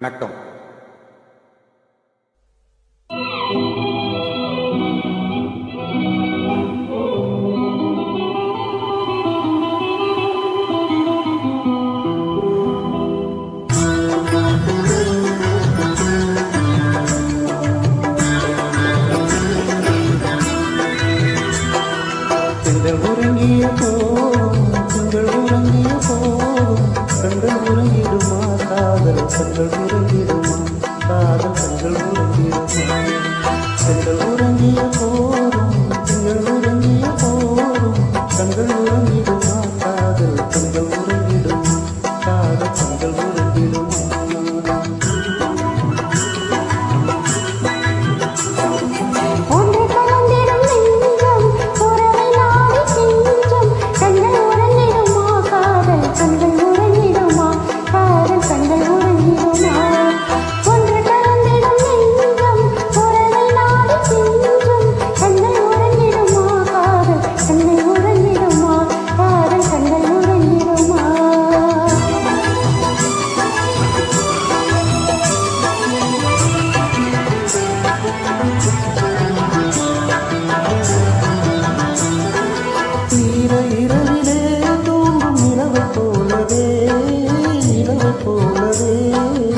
வணக்கம். உறங்கிய போ உங்கள் உறங்கிய போ கண்டு உறங்கிடும் செங்கல் உருகிடுமா காதல் செங்கல் உருகிடுமா செங்கல் por pulando